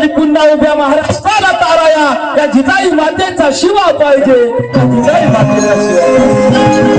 आणि पुन्हा उभ्या महाराष्ट्राला ताराया या जिजाई मातेचा शिवा पाहिजे. जिजाई मातेचा शिवा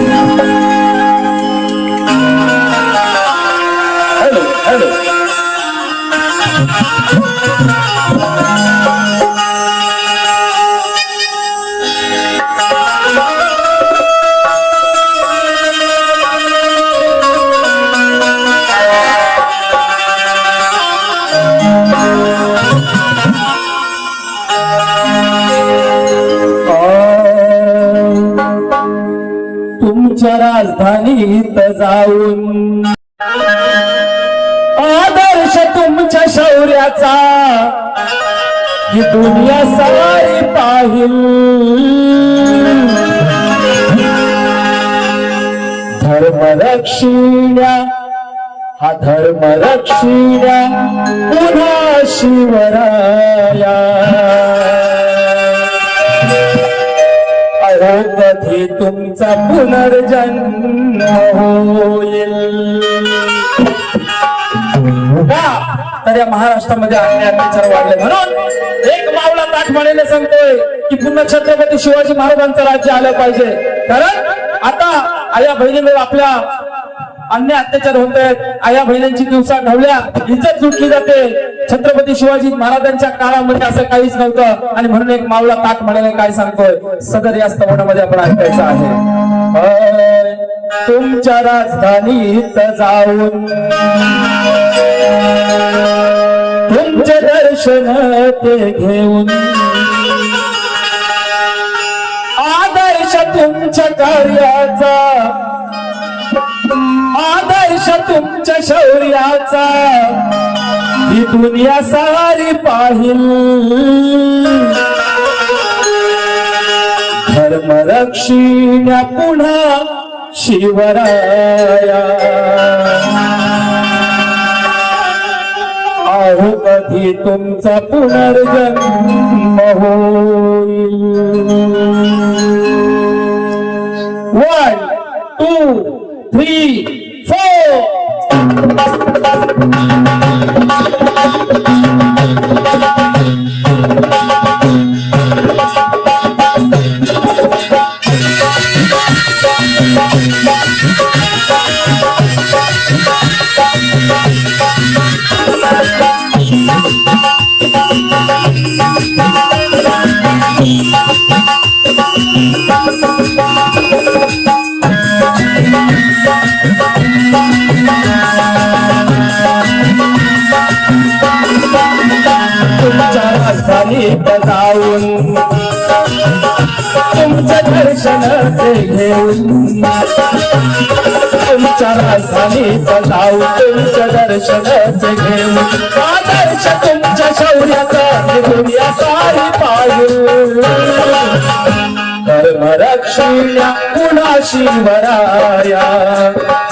ही दुनिया सारी पाहिल. धर्मरक्षिण्या हा धर्मरक्षिण्या पुन्हा शिवराया. अहो तुमचा पुनर्जन्म होईल. तर या महाराष्ट्रामध्ये अन्य अत्याचार वाढले. म्हणून एक मावला ताठ सांगतोय की पुन्हा छत्रपती शिवाजी महाराजांचं राज्य आलं पाहिजे. कारण आता आया बहिणी आपल्या अन्य अत्याचार होत आहेत. आया बहिणींची दिवसा ढवल्या इज्जत लुटली जाते. छत्रपती शिवाजी महाराजांच्या काळामध्ये असं काहीच नव्हतं. आणि म्हणून एक मावला ताट म्हणाले काय सांगतोय? सदर या स्तवनामध्ये आपण ऐकायचं आहे. तुमच्या राजधानीत जाऊन तुमचे दर्शन ते घेऊन. आदर्श तुमच्या कार्याचा. आदर्श तुमच्या शौर्याचा. ही दुनिया सारी पाहिल. धर्म रक्षिण्या पुन्हा शिवराया. पाहू कधी तुमचा पुनर्जन्म हो तुमच्या राजधानीत तुमचं दर्शन ते घेऊन तुमच्या राजधानीत जाऊन तुमचं दर्शन ते घेऊन. आदर्श तुमच्या शौर्याचा ही दुनिया सारी पाहिजे धर्म पुन्हा शिवराया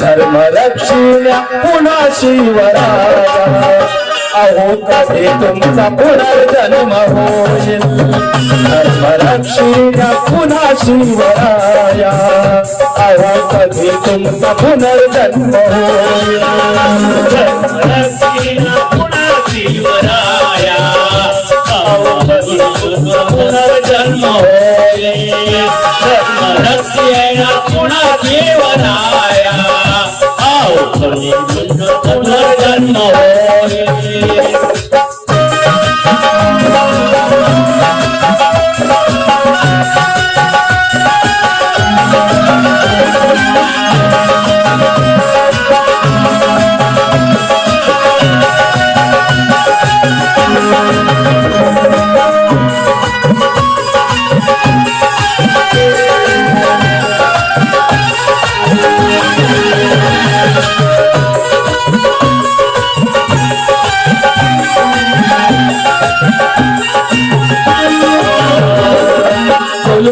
धर्म रक्षिण्या पुन्हा शिवराया अहो कधी तुमचा पुनर्जन्म होईल? धर्म पुन्हा शिवराया अहो कधी तुमचा पुनर्जन्म पुनर्जन्म होय पुन्हा देवराया पुनर्जन्म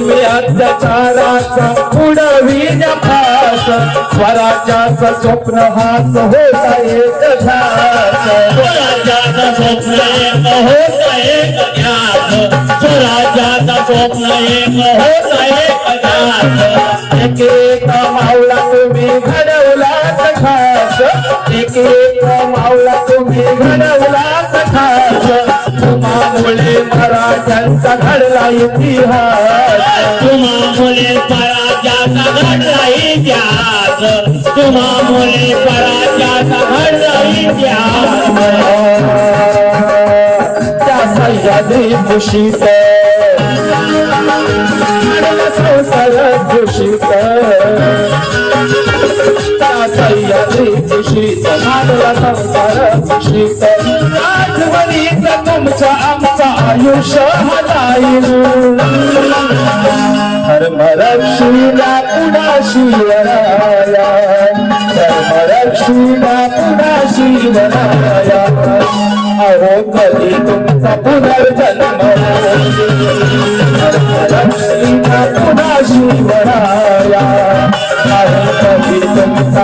जुलमी अत्याचाराचा उडविण्या फास स्वराज्याचं स्वप्न हाच होता एक घास. स्वराज्याचं स्वप्न एक होत एक ध्यास स्वराज्याचं स्वप्न एक होत एक ध्यास एक एक मावला तुम्ही घडवलाच खास. एक एक मावला तुम्ही घडवलाच त्यांचा घडला इतिहास. तुम्हा मुले पराजाचा घडला इतिहास. तुम्हा मुले पराजाचा घडला इतिहास. त्या सह्याद्री कुशीत संसार दूषित कुशीत संसार आठवणीत आयुष्य हलाईल धर्मरक्षीला पुन्हा शिवराया धर्मरक्षीला पुन्हा शिवराया अहो कधी तुमचा पुनर्जन्म धर्मरक्षीला पुन्हा शिवराया अहो कधी तुमचा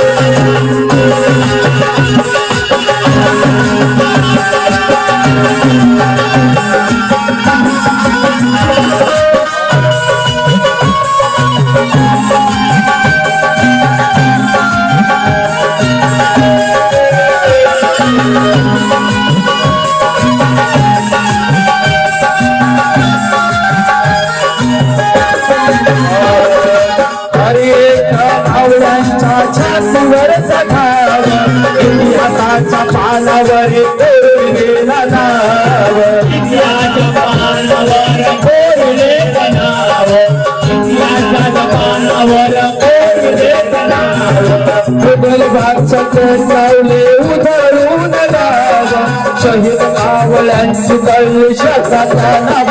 आवड्यांच्या छातीवर सखाव इतिहासाच्या पानावर कोरलेला नाव इतिहासाच्या पानावर कोरले बनाव इतिहासाच्या पानावर कोरले बनाव मुघल उधळून शहीद मावळ्यांची कळली शताचा नाव